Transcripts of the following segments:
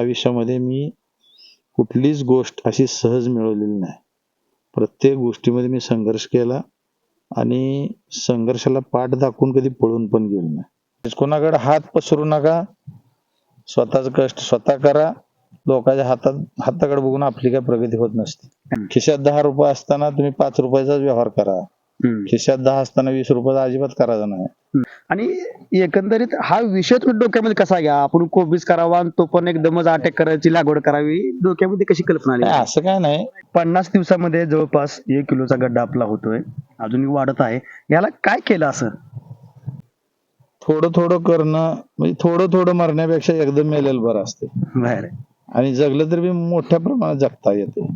आयुष्यामध्ये मी कुठलीच गोष्ट अशी सहज मिळवलेली नाही. प्रत्येक गोष्टीमध्ये मी संघर्ष केला आणि संघर्षाला पाठ दाखवून कधी पळून पण गेलो नाही. कोणाकडे हात पसरू नका. स्वतःच कष्ट स्वतः करा. लोकांच्या हातात हाताकडे बघून आपली काय प्रगती होत नसते. खिशात दहा रुपये असताना तुम्ही पाच रुपयाचाच व्यवहार करा. खिशात दहा असताना वीस रुपयाचा अजिबात करायचा नाही. आणि एकंदरीत हा विषय तुम्ही डोक्यामध्ये कसा घ्या? आपण कोबीज करावा आणि तो पण एकदमच अटॅक करायची लागवड करावी. डोक्यामध्ये कशी कल्पना नाही, आली असं काय नाही. पन्नास दिवसामध्ये जवळपास एक किलोचा गड्डा आपला होतोय. अजूनही वाढत आहे. याला काय केलं असं? थोडं थोडं करणं म्हणजे थोडं थोडं मरण्यापेक्षा एकदम मेलेलं बरं असते बाहेर आणि जगलं तर बी मोठ्या प्रमाणात जगता येते.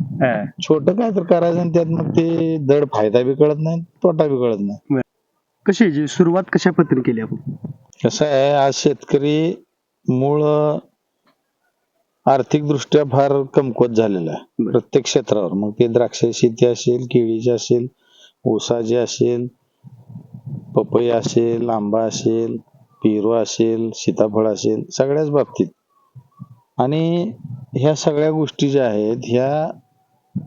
छोटं काय तर करायचं आणि त्यात मग ते दड फायदा बी कळत नाही तोटा बी कळत नाही. कशी जी सुरुवात कशा पद्धतीने केली आपण? कसं आहे आज शेतकरी मूळ आर्थिक दृष्ट्या फार कमकुवत झालेला आहे. प्रत्येक क्षेत्रावर. मग ते द्राक्ष शेती असेल केळीची असेल ऊसाची असेल पपई असेल आंबा असेल पेरू असेल सीताफळ असेल सगळ्याच बाबतीत. आणि ह्या सगळ्या गोष्टी ज्या आहेत ह्या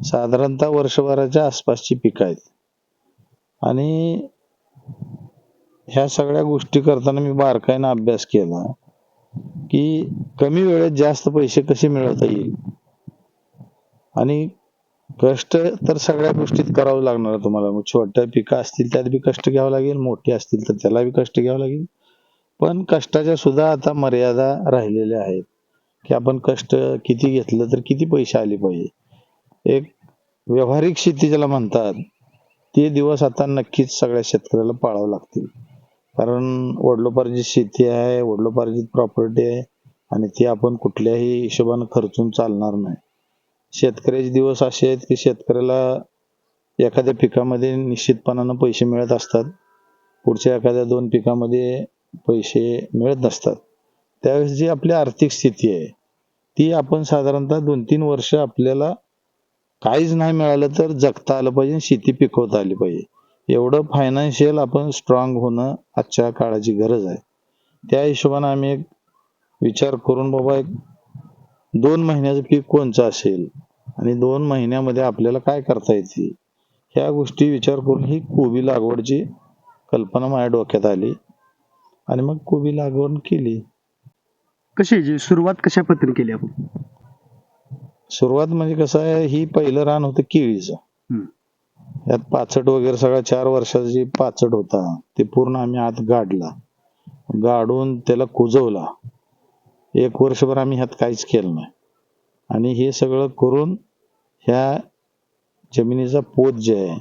साधारणतः वर्षभराच्या आसपासची पिकं आहेत. आणि ह्या सगळ्या गोष्टी करताना मी बारकाईनं अभ्यास केला की कमी वेळेत जास्त पैसे कसे मिळवता येईल? आणि कष्ट तर सगळ्या गोष्टीत करावं लागणार तुम्हाला. मग छोट्या पिकं असतील त्यात बी कष्ट घ्यावं लागेल मोठी असतील तर त्याला बी कष्ट घ्यावं लागेल. पण कष्टाच्या सुद्धा आता मर्यादा राहिलेल्या आहेत. की आपण कष्ट किती घेतलं तर किती पैसे आले पाहिजे. एक व्यावहारिक शेती ज्याला म्हणतात ते दिवस आता नक्कीच सगळ्या शेतकऱ्याला पाळावं लागतील. कारण वडिलोपार्जित शेती आहे वडिलोपार्जित प्रॉपर्टी आहे आणि ती आपण कुठल्याही हिशोबानं खर्चून चालणार नाही. शेतकऱ्याचे दिवस असे आहेत की शेतकऱ्याला एखाद्या पिकामध्ये निश्चितपणानं पैसे मिळत असतात. पुढच्या एखाद्या दोन पिकामध्ये पैसे मिळत नसतात. त्यावेळेस जी आपली आर्थिक स्थिती आहे ती आपण साधारणतः दोन तीन वर्ष आपल्याला काहीच नाही मिळालं तर जगता आलं पाहिजे शेती पिकवता आली पाहिजे. एवढं फायनान्शियल आपण स्ट्रॉंग होणं आजच्या काळाची गरज आहे. त्या हिशोबानं आम्ही एक विचार करून बाबा एक दोन महिन्याचं पीक कोणचं असेल? आणि दोन महिन्यामध्ये आपल्याला काय करता येते? ह्या गोष्टी विचार करून ही कोबी लागवडची कल्पना माझ्या डोक्यात आली. आणि मग कोबी लागवड केली. कशी जी सुरुवात कशा पद्धतीने केली आपण? सुरुवात म्हणजे कसं आहे ही पहिलं रान होतं केळीचं. यात पाचट वगैरे सगळा चार वर्षाचा जे पाचट होता ते पूर्ण आम्ही आत गाडला. गाडून त्याला कुजवला. एक वर्षभर आम्ही ह्यात काहीच केलं नाही. आणि हे सगळं करून ह्या जमिनीचा पोत जे आहे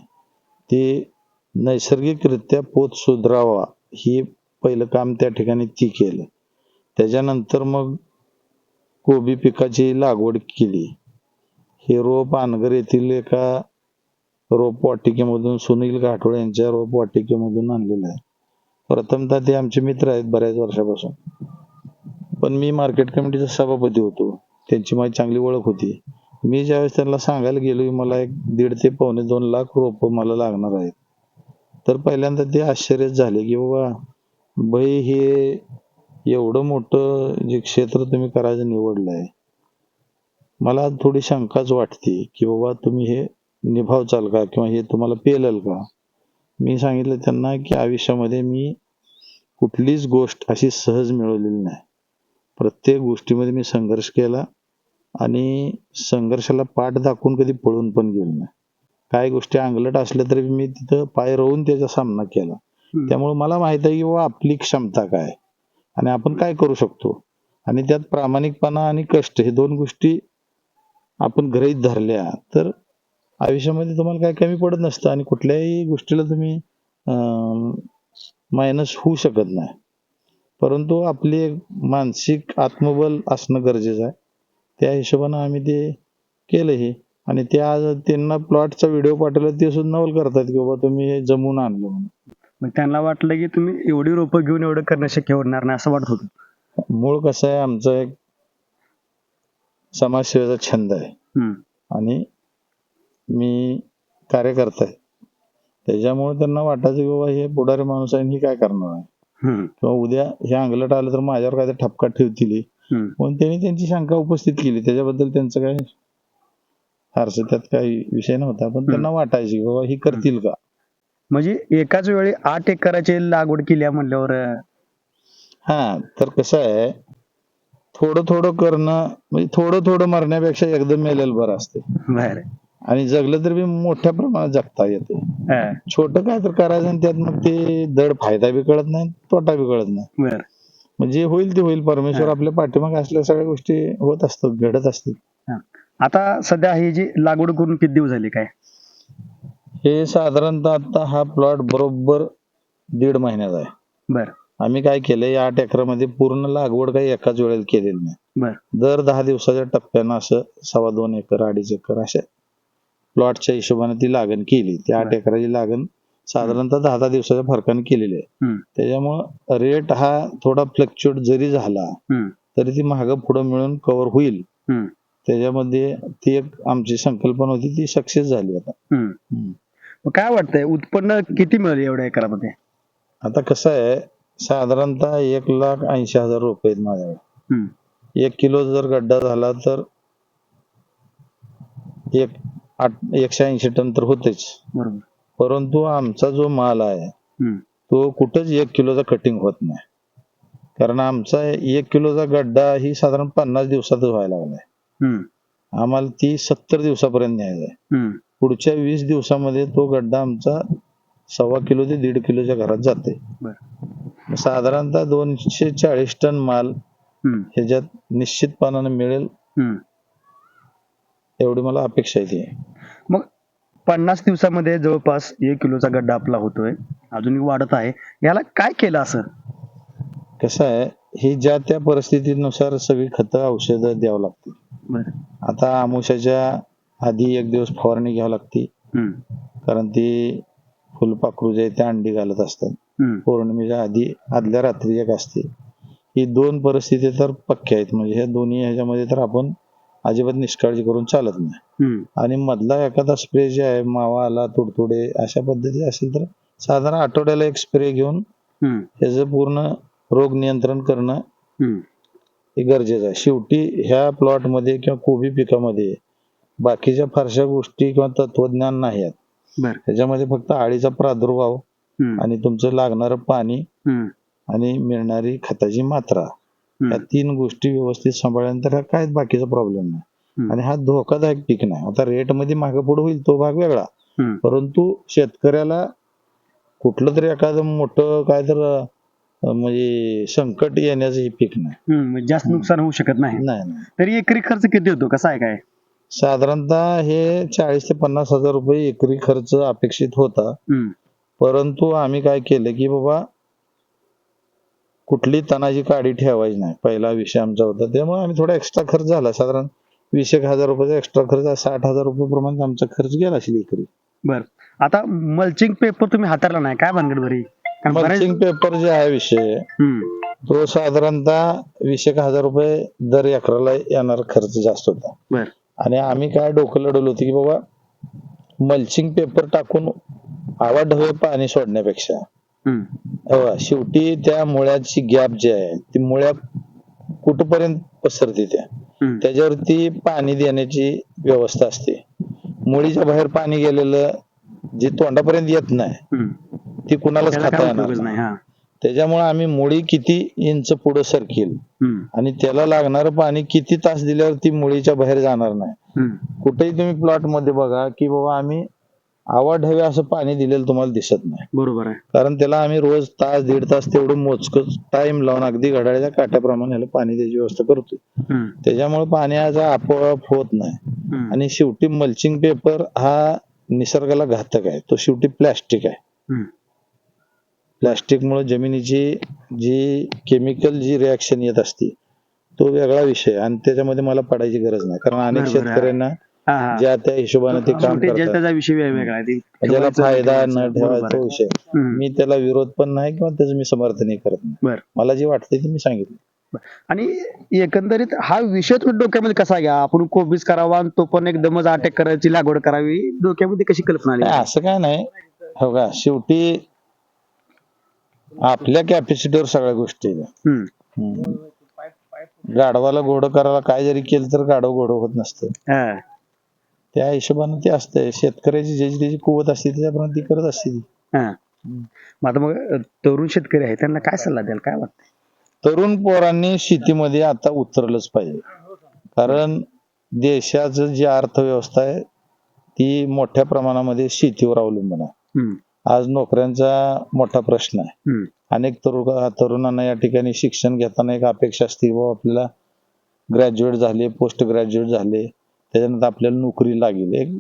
ते नैसर्गिकरित्या पोत सुधरावा ही पहिलं काम त्या ठिकाणी ती केलं. त्याच्यानंतर मग कोबी पिकाची लागवड केली. हे रोप पानगर येथील एका रोपवाटिकेमधून सुनील घाटोळे यांच्या रोपवाटिकेमधून आणलेलं आहे. प्रथमतः ते आमचे मित्र आहेत बऱ्याच वर्षापासून. पण मी मार्केट कमिटीचा सभापती होतो. त्यांची माझी चांगली ओळख होती. मी ज्यावेळेस त्यांना सांगायला गेलो की मला एक दीड ते पावणे दोन लाख रोप मला लागणार आहेत. तर पहिल्यांदा ते आश्चर्यच झाले की बाबा भाई हे एवढं मोठं जे क्षेत्र तुम्ही करायचं निवडलंय मला थोडी शंकाच वाटते की बाबा तुम्ही हे निभावचाल का किंवा हे तुम्हाला पेलल का? मी सांगितलं त्यांना की आयुष्यामध्ये मी कुठलीच गोष्ट अशी सहज मिळवलेली नाही. प्रत्येक गोष्टीमध्ये मी संघर्ष केला आणि संघर्षाला पाठ दाखवून कधी पळून पण गेलो नाही. काही गोष्टी अंगलट असल्या तरी मी तिथं पाय रोवून त्याचा सामना केला. त्यामुळे मला माहीत आहे की बाबा आपली क्षमता काय आणि आपण काय करू शकतो? आणि त्यात प्रामाणिकपणा आणि कष्ट हे दोन गोष्टी आपण गृहीत धरल्या तर आयुष्यामध्ये तुम्हाला काय कमी पडत नसतं आणि कुठल्याही गोष्टीला तुम्ही मायनस होऊ शकत नाही. परंतु आपले मानसिक आत्मबल असणं गरजेचं आहे. त्या हिशोबानं आम्ही ते केलं हे. आणि त्या त्यांना प्लॉटचा व्हिडिओ पाठवला ते सुद्धा नवल करतात की बाबा तुम्ही हे जमून आणलं म्हणून. मग त्यांना वाटलं की तुम्ही एवढी रोपं घेऊन एवढं करणं शक्य होणार नाही असं वाटत होतं मूळ कसं आहे आमचा एक समाजसेवेचा छंद आहे हम्म. आणि मी कार्यकर्ता आहे त्याच्यामुळे त्यांना वाटायचं की बाबा हे पुढारी माणूस आहे आणि ही काय करणार आहे हम्म. किंवा उद्या हे अंगलट आलं तर माझ्यावर काय ठपका ठेवतील हे. हम्म. पण त्यांनी त्यांची शंका उपस्थित केली त्याच्याबद्दल त्यांचं काय फारसं त्यात काही विषय नव्हता पण त्यांना वाटायची की बाबा ही करतील का म्हणजे एकाच वेळी आठ एकराची लागवड केली म्हणल्यावर हा तर कसं आहे थोडं थोडं करणं म्हणजे थोडं थोडं मरण्यापेक्षा एकदम मेलेलं बरं असते बर. आणि जगलं तर बी मोठ्या प्रमाणात जगता येते. हा, छोटं काय तर करायचं आणि त्यात मग ते दड फायदा बी कळत नाही तोटा बी कळत नाही. म्हणजे होईल ते होईल परमेश्वर आपल्या पाठीमागे असल्या सगळ्या गोष्टी होत असतात घडत असतात. आता सध्या ही जी लागवड करून किती दिवस झाले काय? हे साधारणतः आता हा प्लॉट बरोबर दीड महिन्याचा आहे. बर. आम्ही काय केलंय या आठ एकरामध्ये पूर्ण लागवड काही एकाच वेळेला केलेली नाही. दर दहा दिवसाच्या टप्प्यानं असं सव्वा दोन एकर अडीच एकर अशा प्लॉटच्या हिशोबाने ती लागण केली. ती आठ. एकराची लागण साधारणतः दहा दहा दिवसाच्या फरकाने केलेली आहे. त्याच्यामुळं रेट हा थोडा फ्लक्च्युएट जरी झाला तरी ती महाग पुढं मिळून कव्हर होईल. त्याच्यामध्ये ती एक आमची संकल्पना होती ती सक्सेस झाली आता. मग काय वाटतंय? उत्पन्न किती मिळेल एवढ्या एकरामध्ये? आता कसं आहे साधारणतः एक लाख ऐंशी हजार रुपये आहेत माझ्याकडे. हम्म, एक किलो जर गड्डा झाला तर एक आठ एकशे ऐंशी टन तर होतेच. बरोबर. परंतु आमचा जो माल आहे हम्म, तो कुठंच एक किलोचा कटिंग होत नाही. कारण आमचा एक किलोचा गड्डा ही साधारण पन्नास दिवसातच व्हायला लागलाय. हम्म, आम्हाला ती सत्तर दिवसापर्यंत न्यायचा आहे हम्म, पुढच्या वीस दिवसामध्ये तो गड्डा आमचा सव्वा किलो ते दीड किलोच्या घरात जाते. साधारणतः दोनशे चाळीस टन माल ह्याच्यात निश्चितपणाने मिळेल. एवढी मला अपेक्षा आहे. मग पन्नास दिवसामध्ये जवळपास एक किलोचा गड्डा आपला होतोय. अजूनही वाढत आहे. याला काय केलं असं? कसं आहे ही ज्या त्या परिस्थितीनुसार सगळी खतं औषधं द्यावं लागतील. आता आमुषाच्या आधी एक दिवस फवारणी घ्यावी लागते. कारण ती फुलपाखरू जे ते अंडी घालत असतात. पौर्णिमेच्या आधी आदल्या रात्री एक असते. ही दोन परिस्थिती तर पक्क्या आहेत. म्हणजे ह्या दोन्ही ह्याच्यामध्ये तर आपण अजिबात निष्काळजी करून चालत नाही. आणि मधला एखादा स्प्रे जे आहे मावा आला तुडतुडे अशा पद्धती असेल तर साधारण आठवड्याला एक स्प्रे घेऊन त्याचं पूर्ण रोग नियंत्रण करणं. हे गरजेचं आहे. शेवटी ह्या प्लॉटमध्ये किंवा कोबी पिकामध्ये बाकीच्या फारशा गोष्टी किंवा तत्वज्ञान नाही आहेत. बर. त्याच्यामध्ये फक्त आळीचा प्रादुर्भाव हम्म, आणि तुमचं लागणारं पाणी हम्म, आणि मिळणारी खताची मात्रा हम्म, या तीन गोष्टी व्यवस्थित सांभाळल्यानंतर हा काय बाकीचा प्रॉब्लेम नाही. हम्म. आणि हा धोकादायक पीक नाही. आता रेटमध्ये मागे पुढे होईल तो भाग वेगळा. हम्म. परंतु शेतकऱ्याला कुठलं तरी एखादं मोठं काय तर अं, म्हणजे संकट येण्याचं हे पीक नाही. हम्म, म्हणजे जास्त नुकसान होऊ शकत नाही. नाही नाही. तरी एकरी खर्च किती होतो? कसा आहे काय? साधारणतः हे चाळीस ते पन्नास हजार रुपये एकरी खर्च अपेक्षित होता. हम्म, परंतु आम्ही काय केलं की बाबा कुठली तणाची काडी ठेवायची नाही. पहिला विषय आमचा होता. त्यामुळे आम्ही थोडा एक्स्ट्रा खर्च झाला. साधारण वीस एक हजार रुपयाचा एक्स्ट्रा खर्च साठ हजार रुपये प्रमाणे आमचा खर्च गेला असेल एकरी. बर. आता मल्चिंग पेपर तुम्ही हाताळला नाही. काय भानगड बरी? कारण मल्चिंग पेपर जे आहे विषय हम्म, तो साधारणतः वीस एक हजार रुपये दर एकराला येणार खर्च जास्त होता. बर. आणि आम्ही काय डोकं लढवलं होतं की बाबा मल्चिंग पेपर टाकून आवाढव्य पाणी सोडण्यापेक्षा. शेवटी त्या मुळ्याची गॅप जी आहे ती मुळ्या कुठपर्यंत पसरते त्या? त्याच्यावरती पाणी देण्याची व्यवस्था असते. मुळीच्या बाहेर पाणी गेलेलं जे तोंडापर्यंत येत नाही. ती कुणालाच खाता येणार त्याच्यामुळे आम्ही मुळी किती इंच पुढे सरकेल? आणि त्याला लागणारं पाणी किती तास दिल्यावर ती मुळीच्या बाहेर जाणार नाही? कुठेही तुम्ही प्लॉटमध्ये बघा की बाबा आम्ही आवाढव्य असं पाणी दिलेलं तुम्हाला दिसत नाही. बरोबर आहे. कारण त्याला आम्ही रोज तास दीड तास तेवढं मोजकच टाइम लावून अगदी घड्याळ्याच्या काट्याप्रमाणे ह्याला पाणी द्यायची व्यवस्था हम्म, त्याच्यामुळे पाण्याचा आपोआप होत नाही. आणि शेवटी मल्चिंग पेपर हा निसर्गाला घातक आहे. तो शेवटी प्लॅस्टिक आहे. प्लॅस्टिकमुळे जमिनीची जी केमिकल जी रिॲक्शन येत असते तो वेगळा विषय. आणि त्याच्यामध्ये मला पडायची गरज नाही. कारण अनेक. शेतकऱ्यांना. ज्या त्या हिशोबाने ते काम करतात. विषय वेगळा ज्याला फायदा न ठेवायचं. तो. विषय मी त्याला विरोध पण नाही किंवा त्याचं मी समर्थनही करत नाही. मला जे वाटतंय ते मी सांगितलं. आणि एकंदरीत हा विषय तुम्ही डोक्यामध्ये कसा घ्या आपण कोबीज करावा आणि तो पण एकदमच अटॅक करायची लागवड करावी. डोक्यामध्ये कशी कल्पना असं काय नाही. हो का? शेवटी आपल्या कॅपॅसिटीवर सगळ्या गोष्टी आहेत. हम्म, हम्म. गाढवाला घोडं करायला काय जरी केलं तर गाढव घोडं होत नसतं हा. त्या हिशोबानं ते असतंय शेतकऱ्याची ज्याची त्याची कुवत असते त्याच्याप्रमाणे ती करत असते ती हा. मग आता मग तरुण शेतकरी आहे त्यांना काय सल्ला द्याल काय वाटतं तरुण पोरांनी शेतीमध्ये आता उतरलंच पाहिजे कारण देशाचं जी अर्थव्यवस्था आहे ती मोठ्या प्रमाणामध्ये शेतीवर अवलंबून आहे हम्म. आज नोकऱ्यांचा मोठा प्रश्न आहे. अनेक तरुण तरुणांना या ठिकाणी शिक्षण घेताना एक अपेक्षा असते बाबा आपल्याला ग्रॅज्युएट झाले पोस्ट ग्रॅज्युएट झाले त्याच्यानंतर आपल्याला नोकरी लागेल एक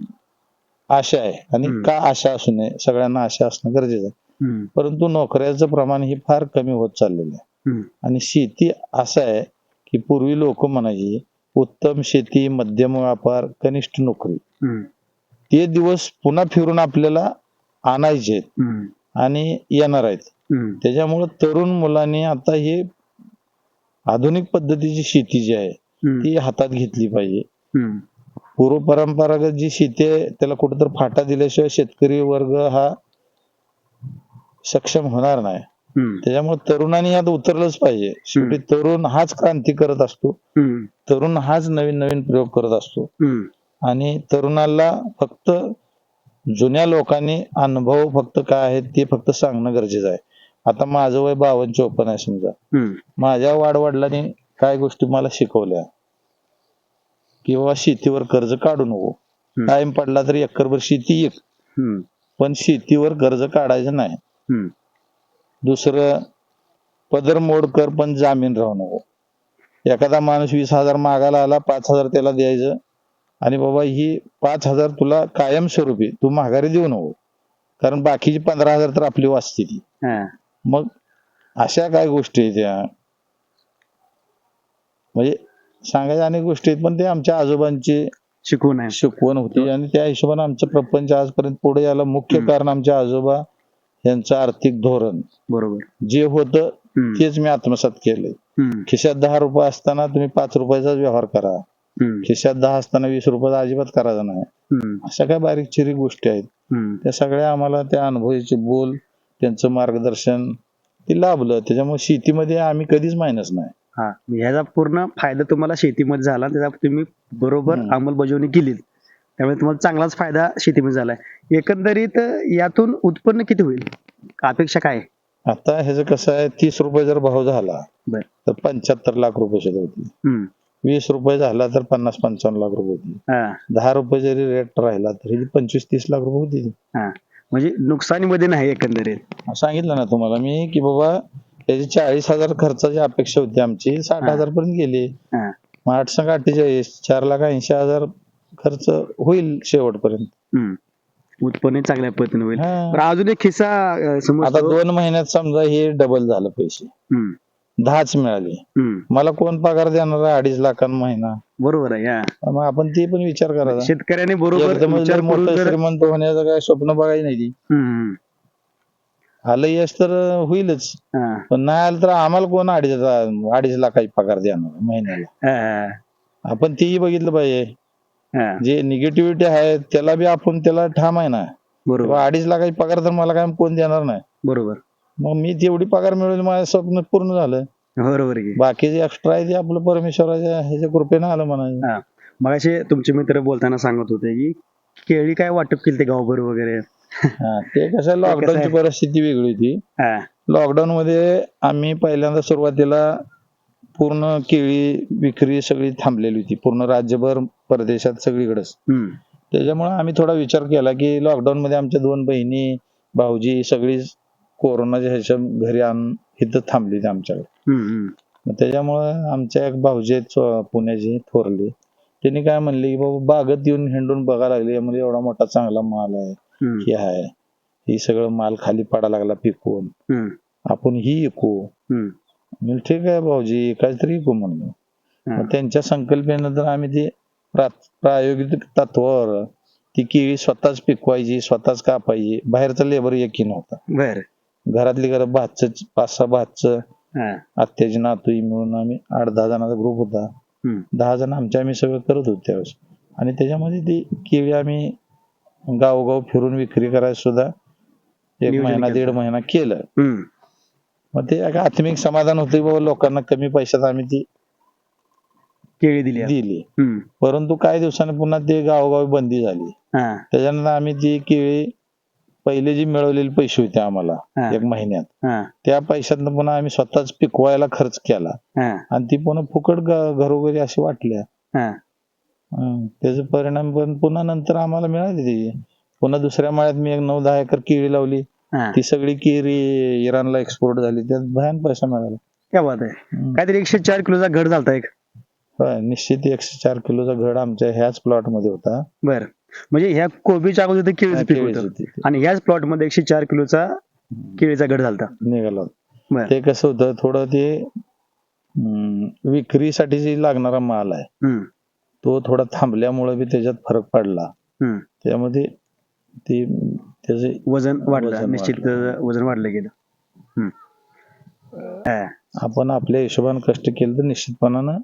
आशा आहे आणि. का आशा असू नये सगळ्यांना आशा असणं गरजेचं आहे. परंतु नोकऱ्याचं प्रमाण हे फार कमी होत चाललेलं आहे. आणि शेती असं आहे की पूर्वी लोक म्हणायची उत्तम शेती मध्यम व्यापार कनिष्ठ नोकरी. ते दिवस पुन्हा फिरून आपल्याला आणायचे आहेत. आणि येणार आहेत. त्याच्यामुळे तरुण मुलांनी आता हे आधुनिक पद्धतीची शेती जी आहे. ती हातात घेतली पाहिजे. पूर्व परंपरागत जी शेती आहे त्याला कुठेतरी फाटा दिल्याशिवाय शेतकरी वर्ग हा सक्षम होणार नाही. त्याच्यामुळे तरुणांनी यात उतरलंच पाहिजे शेवटी तरुण हाच क्रांती करत असतो. तरुण हाच नवीन नवीन प्रयोग करत असतो. आणि तरुणाला फक्त जुन्या लोकांनी अनुभव फक्त काय आहेत ते फक्त सांगणं गरजेचं आहे आता माझं वय बावन्न चोपन्न आहे समजा. माझ्या वाडवडिलांनी काय गोष्टी मला शिकवल्या की बाबा शेतीवर कर्ज काढू नको. टाइम पडला तर एकरभर शेती एक. पण शेतीवर कर्ज काढायचं नाही. दुसरं पदर मोड कर पण जामीन राहू नको एखादा माणूस वीस हजार मागायला आला पाच हजार त्याला द्यायचं आणि बाबा ही पाच हजार तुला कायमस्वरूपी तू माघारी देऊ नको कारण बाकीची पंधरा हजार तर आपली वाचते ती. मग अशा काय गोष्टी आहेत त्या म्हणजे सांगायच्या अनेक गोष्टी आहेत पण ते आमच्या आजोबांची शिकवून आहे शिकवण होती आणि त्या हिशोबाने आमचं प्रपंच आजपर्यंत पुढे यायला मुख्य. कारण आमच्या आजोबा यांचं आर्थिक धोरण बरोबर जे होतं. तेच मी आत्मसात केलंय. खिशात दहा रुपये असताना तुम्ही पाच रुपयाचाच व्यवहार करा. खिशात दहा असताना वीस रुपयाचा अजिबात करायचा नाही. अशा काय बारीक चिरीक गोष्टी आहेत. त्या सगळ्या आम्हाला त्या अनुभवाचे बोल त्यांचं मार्गदर्शन ते लाभलं त्याच्यामुळे शेतीमध्ये आम्ही कधीच मायनस नाही हा ह्याचा पूर्ण फायदा तुम्हाला शेतीमध्ये झाला त्याचा तुम्ही बरोबर. अंमलबजावणी केली त्यामुळे तुम्हाला चांगलाच फायदा शेतीमध्ये झालाय एकंदरीत यातून उत्पन्न किती होईल अपेक्षा काय? आता ह्याचं कसं आहे तीस रुपये जर भाव झाला. तर पंच्याहत्तर लाख रुपये हम्म. वीस रुपये झाला तर पन्नास पंचावन्न लाख रुपये होती हा. दहा रुपये जरी रेट राहिला तरी पंचवीस तीस लाख रुपये होती हा. म्हणजे नुकसानीमध्ये नाही एकंदरीत सांगितलं ना तुम्हाला मी की बाबा त्याची चाळीस हजार खर्चाची अपेक्षा होती आमची साठ. हजार पर्यंत गेली हा. मग आठ सांगा अठ्ठेचाळीस चार लाख ऐंशी हजार खर्च होईल शेवटपर्यंत हम्म. उत्पन्न चांगल्या पद्धतीने होईल हा. पण अजून एक खिस्सा अं, आता दोन महिन्यात समजा हे डबल झालं पैसे हम्म. दहाच मिळाले. हम्म. मला कोण पगार देणार आहे अडीच लाखां महिना? बरोबर आहे हा मग आपण ते पण विचार करायचा. शेतकऱ्याने बरोबर एकदमच विचार करून मोठं जर श्रीमंत होण्याचं काय स्वप्न बघायचं नाही ती. हम्म. आलं यश तर होईलच. हा. पण नाही आलं तर आम्हाला कोण अडीच अडीच लाखाची पगार देणार महिन्याला? हा. आपण तेही बघितलं पाहिजे. हा. जे निगेटिव्हिटी आहे त्याला बी आपण त्याला ठाम आहे ना. बरोबर. बाबा अडीच लाखाची पगार तर मला काय कोण देणार नाही. बरोबर. मग मी तेवढी पगार मिळवली माझं स्वप्न पूर्ण झालं. बरोबर की. बाकीचे एक्स्ट्रा आहे ते आपलं परमेश्वराच्या ह्याच्या कृपेनं आलं म्हणायचं. मग असे तुमचे मित्र बोलताना सांगत होते की केळी काय वाटप केली ते गावभर वगैरे? हा, ते कसं लॉकडाऊनची परिस्थिती वेगळी होती. हा. लॉकडाऊन मध्ये आम्ही पहिल्यांदा सुरुवातीला पूर्ण केळी विक्री सगळी थांबलेली होती. पूर्ण राज्यभर परदेशात सगळीकडेच. हम्म. त्याच्यामुळे आम्ही थोडा विचार केला की लॉकडाऊन मध्ये आमच्या दोन बहिणी भाऊजी सगळी कोरोनाच्या ह्याच्या घरी आणून इथं थांबली होती आमच्याकडे. मग त्याच्यामुळं आमच्या एक भाऊजी आहेत स्व- पुण्याचे थोरले. त्यांनी काय म्हणले की बाबा बागत येऊन हिंडून बघायला लागले. यामध्ये एवढा मोठा चांगला माल आहे. हे आहे. ही सगळं माल खाली पडा लागला पिकवून हम्म. आपण ही हम्म. म्हणलं, ठीक आहे भाऊजी विकू म्हणलं. हा. मग त्यांच्या संकल्पनेनं तर आम्ही ती प्रा- प्रायोगिक तत्वावर ती केळी स्वतःच पिकवायची स्वतःच कापायची. बाहेरचा लेबर एकही नव्हता. बर. घरातली घरं भातच पाच सहा भातचं हा. आत्याची नातूही मिळून आम्ही आठ दहा जणांचा ग्रुप होता हम्म. दहा जण आमच्या आम्ही सगळं करत होतो त्यावेळेस आणि त्याच्यामध्ये ती केळी आम्ही गावोगाव फिरून विक्री करायला सुद्धा एक नियोजन महिना केलं. दीड महिना केलं हम्म. मग ते एक आत्मिक समाधान होतं बाबा लोकांना कमी पैशात आम्ही ती केळी दिली. दिली हम्म. परंतु काही दिवसांनी पुन्हा ते गावोगावी बंदी झाली हा, त्याच्यानंतर आम्ही ती केळी पहिले जी मिळवलेली पैसे होते आम्हाला. एक महिन्यात त्या पैशातनं पुन्हा आम्ही स्वतःच पिकवायला खर्च केला. आणि ती पुन्हा फुकट घरोघरी अशी वाटल्या. त्याचे परिणाम पण पुन्हा नंतर आम्हाला मिळाले ते. पुन्हा दुसऱ्या माळ्यात मी एक नऊ दहा एकर केळी लावली. ती सगळी केळी इराणला एक्सपोर्ट झाली. त्यात भयान पैसा मिळाला. क्या बात आहे. काहीतरी एकशे चार किलोचा घड झालता एक. निश्चित एकशे चार किलोचा घड आमच्या ह्याच प्लॉटमध्ये होता. बर. म्हणजे ह्या कोबीच्या अगोदर ते केळीचं पीक केळीची होतं. आणि ह्याच प्लॉटमध्ये एकशे चार किलोचा केळीचा घड झालता निघाला. बर ते कसं होतं थोडं ते विक्रीसाठी जे लागणारा माल आहे हम्म, तो थोडा थांबल्यामुळे बी त्याच्यात फरक पडला हम्म. त्यामध्ये ते त्याचे वजन वाढलं वजन निश्चित. वजन वाढलं गेलं हम्म. हा, आपण आपल्या हिशोबाने कष्ट केलं तर निश्चितपणानं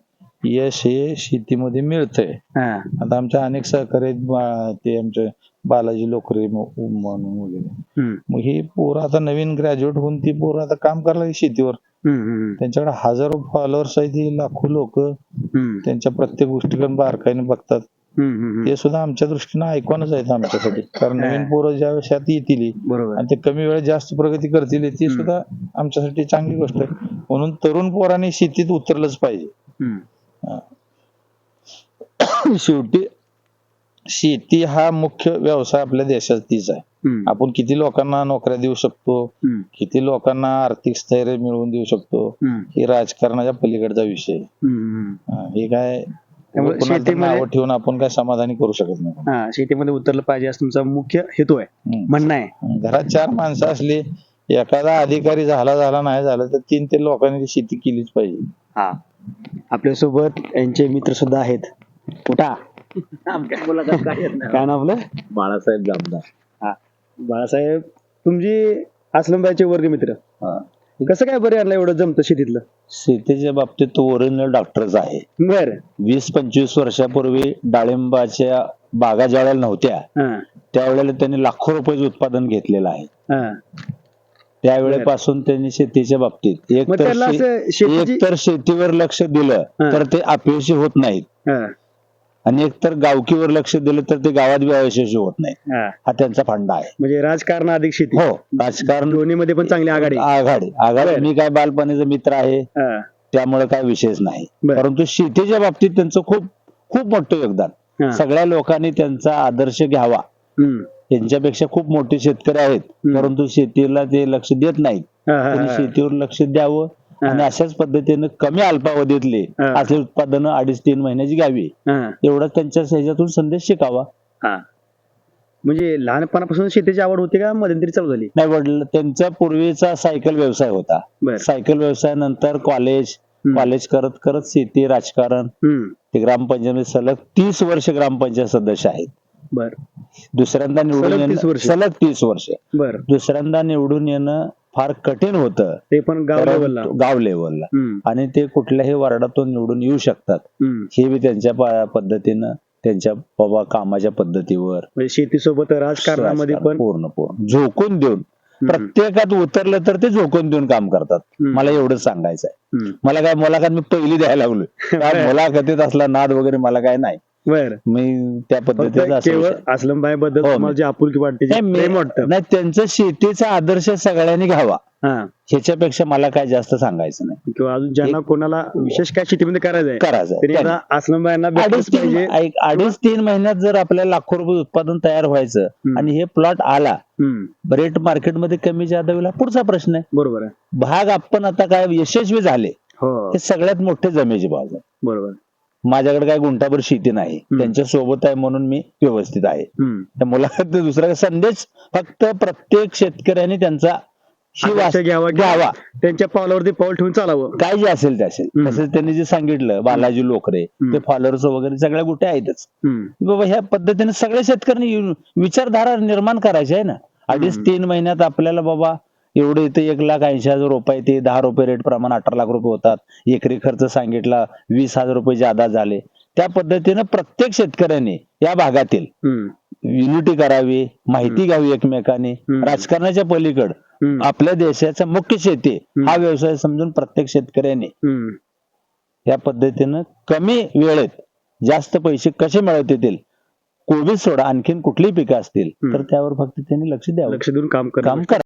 यश हे शेतीमध्ये मिळतंय. हा, आता आमच्या अनेक सहकारी आहेत बा- ते आमचे बालाजी लोकरे म- म्हणून वगैरे हम्म, मग ही पोरं आता नवीन ग्रॅज्युएट होऊन ती पोरं आता काम करायला लागली शेतीवर. हम्म, हम्म, त्यांच्याकडे हजारो फॉलोअर्स आहेत ही लाखो लोक. हम्म, त्यांच्या प्रत्येक गोष्टीकडे बारकाईने बघतात. हम्म, हम्म. ते सुद्धा आमच्या दृष्टीनं ऐकूनच आहेत आमच्यासाठी. कारण. नवीन पोरं ज्या वेळेस यात येतील बरोबर. आणि ते कमी वेळेत जास्त प्रगती करतील ती. सुद्धा आमच्यासाठी चांगली गोष्ट आहे. म्हणून तरुण पोरांनी शेतीत उतरलंच पाहिजे. हम्म, शेवटी शेती हा मुख्य व्यवसाय आपल्या देशात तीच आहे आपण किती लोकांना नोकऱ्या देऊ शकतो किती लोकांना आर्थिक स्थैर्य मिळवून देऊ शकतो हे राजकारणाच्या पलीकडचा विषय. हा, काय नावं ठेवून आपण काय समाधानी करू शकत नाही. हा शेतीमध्ये उतरलं पाहिजे असं तुमचा मुख्य हेतू आहे. म्हणणं आहे. घरात चार माणसं असली एखादा अधिकारी झाला झाला नाही झाला तर तीन ते लोकांनी शेती केलीच पाहिजे. आपल्यासोबत यांचे मित्र सुद्धा आहेत. उठा काय नाव आपलं? बाळासाहेब जामदार. हा. बाळासाहेब तुमची असलमबाईचे वर्ग मित्र. कसं काय बरं यांना एवढं जमतं शेतीतलं? शेतीच्या बाबतीत तो ओरिजिनल डॉक्टरच आहे. बर. वीस पंचवीस वर्षापूर्वी डाळिंबाच्या बागा ज्या वेळेला नव्हत्या. हा. त्यावेळेला त्यांनी लाखो रुपयाचं उत्पादन घेतलेलं आहे. हा. त्यावेळेपासून त्यांनी शेतीच्या बाबतीत एक मग तर त्याला शे- असं शेतीची एक तर शेतीवर लक्ष दिलं हा. तर ते अपयशी होत नाहीत. हा, आणि एक तर गावकीवर लक्ष दिलं तर ते गावात बी अयशस्वी होत नाही हा. हा त्यांचा फंडा आहे म्हणजे राजकारण अधिक शेती हो राजकारण दोन्ही मध्ये पण चांगली आघाडी आघाडी आघाडी. मी काय बालपणीचा मित्र आहे हा, त्यामुळे काय विषयच नाही बरं. परंतु शेतीच्या बाबतीत त्यांचं खूप खूप मोठं योगदान हा. सगळ्या लोकांनी त्यांचा आदर्श घ्यावा हम्म. त्यांच्यापेक्षा खूप मोठे शेतकरी आहेत हम्म. परंतु शेतीला ते लक्ष देत नाहीत हा, हा, त्यांनी हा. शेतीवर लक्ष द्यावं. आणि अशाच पद्धतीने कमी अल्पावधीतले. असले उत्पादनं अडीच तीन महिन्याची घ्यावी. एवढा त्यांच्या ह्याच्यातून संदेश शिकावा. म्हणजे लहानपणापासून शेतीची आवड होती का मध्यंतरी चालू झाली? नाही वडील त्यांचा पूर्वीचा सायकल व्यवसाय होता. Cycle व्यवसायानंतर college. कॉलेज करत करत शेती राजकारण. ते ग्रामपंचायत सलग तीस वर्ष ग्रामपंचायत सदस्य आहेत. बर. दुसऱ्यांदा निवडून सलग येणं 30 वर्ष? सलग तीस वर्ष. बर. दुसऱ्यांदा निवडून येणं फार कठीण होतं. ते पण गाव लेवलला गाव लेवलला आणि ते कुठल्याही वार्डातून निवडून येऊ शकतात. हे बी त्यांच्या पद्धतीनं त्यांच्या बाबा कामाच्या पद्धतीवर. म्हणजे शेतीसोबत राजकारणामध्ये पण पूर्ण पूर्ण. झोकून देऊन. प्रत्येकात उतरलं तर ते झोकून देऊन काम करतात. मला एवढंच सांगायचं आहे. मला काय मुलाखत मी पहिली द्यायला लागलोय. त्या मुलाखतीत असला नाद वगैरे मला काय नाही. बर. मी त्या पद्धतीचा असं केवळ विषय- असलमबाई बद्दल हो, तुम्हाला मी- जी आपुलकी वाटते जे नाही, मी- प्रेम वाटतं. नाही त्यांचं शेतीचा आदर्श सगळ्यांनी घ्यावा. हा. ह्याच्यापेक्षा मला काय जास्त सांगायचं नाही. किंवा अजून ज्यांना कोणाला विशेष काय शेतीमध्ये करायचं आहे करायचं तरी आहे. आता असलमबाईंना अडीच भेटलंच तीन पाहिजे. ऐक, अडीच तीन महिन्यात जर आपल्याला लाखो रुपये उत्पादन तयार व्हायचं हम्म. आणि हे प्लॉट आला हम्म, रेट मार्केटमध्ये कमी जादा होईल हा पुढचा प्रश्न आहे. बरोबर आहे. भाग आपण आता काय यशस्वी झाले हो. हे सगळ्यात मोठे जमेचे भाग आहे. बरोबर. माझ्याकडे काय गुंठाभर शेती नाही. त्यांच्यासोबत आहे म्हणून मी व्यवस्थित आहे. त्या मुलाखत दुसरा संदेश फक्त प्रत्येक शेतकऱ्यांनी त्यांचा घ्यावा घ्यावा त्यांच्या पावलावरती पाऊल ठेवून चालावं काय जे असेल ते असेल. तसंच त्यांनी जे सांगितलं बालाजी लोकरे. ते फॉलोअर्स वगैरे सगळ्या गोष्टी आहेतच बाबा ह्या पद्धतीने सगळ्या शेतकऱ्यांनी विचारधारा निर्माण करायची आहे ना अडीच. तीन महिन्यात आपल्याला बाबा एवढे इथे एक लाख ऐंशी हजार रुपये ते दहा रुपये रेट प्रमाण अठरा लाख रुपये होतात. एकरी खर्च सांगितला वीस हजार रुपये जादा झाले. त्या पद्धतीनं प्रत्येक शेतकऱ्याने या भागातील युनिटी करावी माहिती घ्यावी एकमेकाने. राजकारणाच्या पलीकड आपल्या देशाचा मुख्य शेती हा व्यवसाय समजून प्रत्येक शेतकऱ्याने. या पद्धतीनं कमी वेळेत जास्त पैसे कसे मिळवता येतील कोबी सोडा आणखीन कुठलीही पिकं असतील तर. त्यावर फक्त त्यांनी लक्ष द्यावं. लक्ष देऊन काम करा.